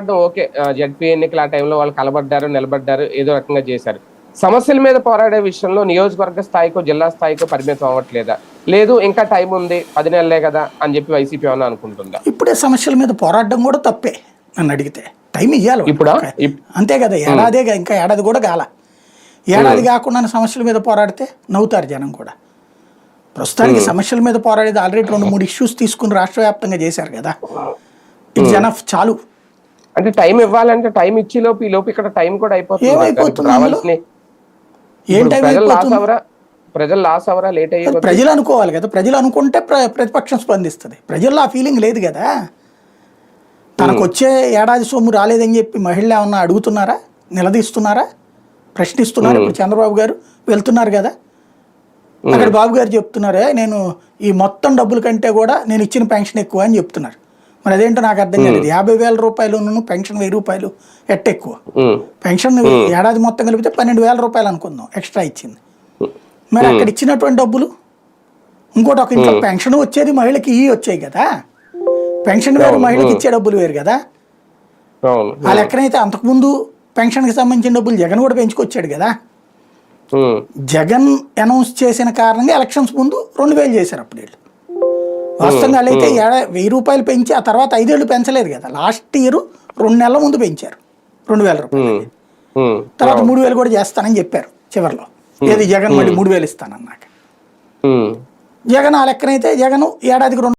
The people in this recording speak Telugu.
ఓకే జడ్పీ ఎన్నికల ఆ టైంలో వాళ్ళు కలబడ్డారు నిలబడ్డారు ఏదో రకంగా చేశారు. సమస్యల మీద పోరాడే విషయంలో నియోజకవర్గ స్థాయికో జిల్లా స్థాయికో పరిమితం అవ్వట్లేదా? లేదు ఇంకా టైం ఉంది పది నెలలే కదా అని చెప్పి వైసీపీ ఏమన్నా అనుకుంటుందా? ఇప్పుడే సమస్యల మీద పోరాడడం కూడా తప్పే నన్ను అడిగితే. టైం ఇవ్వాలి. ఇప్పుడా? ఇప్- అంతే కదా ఏడాదిగా ఇంకా ఏడాది కూడా కాల. ఏడాది కాకుండా సమస్యల మీద పోరాడితే నవ్వుతారు జనం కూడా. ప్రస్తుతానికి సమస్యల మీద పోరాడేది ఆల్రెడీ రెండు మూడు ఇష్యూస్ తీసుకుని రాష్ట్ర వ్యాప్తంగా చేశారు కదా. ఇట్స్ జనఫ్ చాలు. అంటే టైం ఇవ్వాలంటే టైం ఇచ్చి లోపు ఈ లోపు ఇక్కడ టైం కూడా అయిపోతుంది రావాల్సిన ప్రజలు లాస్ అవరా ప్రజలు లాస్ అవరా లేట్ అయ్యే ప్రజలు అనుకోవాలి కదా. ప్రజలు అనుకుంటే ప్ర ప్రతిపక్షం స్పందిస్తుంది. ప్రజల్లో ఆ ఫీలింగ్ లేదు కదా. తనకు వచ్చే ఏడాది సొమ్ము రాలేదని చెప్పి మహిళలు ఏమన్నా అడుగుతున్నారా? నిలదీస్తున్నారా? ప్రశ్నిస్తున్నారు? ఇప్పుడు చంద్రబాబు గారు వెళ్తున్నారు కదా. అక్కడ బాబు గారు చెప్తున్నారే నేను ఈ మొత్తం డబ్బుల కంటే కూడా నేను ఇచ్చిన పెన్షన్ ఎక్కువ అని చెప్తున్నారు. మరి అదేంటో నాకు అర్థం కాలేదు. యాభై వేల రూపాయలు పెన్షన్ వెయ్యి రూపాయలు ఎట్ట ఎక్కువ? పెన్షన్ ఏడాది మొత్తం కలిపితే పన్నెండు వేల రూపాయలు అనుకుందాం ఎక్స్ట్రా ఇచ్చింది. మరి అక్కడ ఇచ్చినటువంటి డబ్బులు? ఇంకోటి ఒక ఇంట్లో పెన్షన్ వచ్చేది మహిళకి ఇవి వచ్చాయి కదా. పెన్షన్ వేరు మహిళకి ఇచ్చే డబ్బులు వేరు కదా. ఆ లెక్కనైతే అంతకుముందు పెన్షన్కి సంబంధించిన డబ్బులు జగన్ కూడా పెంచుకొచ్చాడు కదా. జగన్ అనౌన్స్ చేసిన కారణంగా ఎలక్షన్స్ ముందు రెండు వేలు చేశారు అప్పుడు వీళ్ళు వాళ్ళైతే ఏడా వెయ్యి రూపాయలు పెంచి ఆ తర్వాత ఐదేళ్ళు పెంచలేదు కదా. లాస్ట్ ఇయర్ రెండు నెలల ముందు పెంచారు. రెండు వేల రూపాయలు తర్వాత మూడు వేలు కూడా చేస్తానని చెప్పారు చివరిలో. ఏది జగన్ మళ్ళీ మూడు వేలు ఇస్తానన్నాక. జగన్ ఆ లెక్కనైతే జగన్ ఏడాదికి రెండు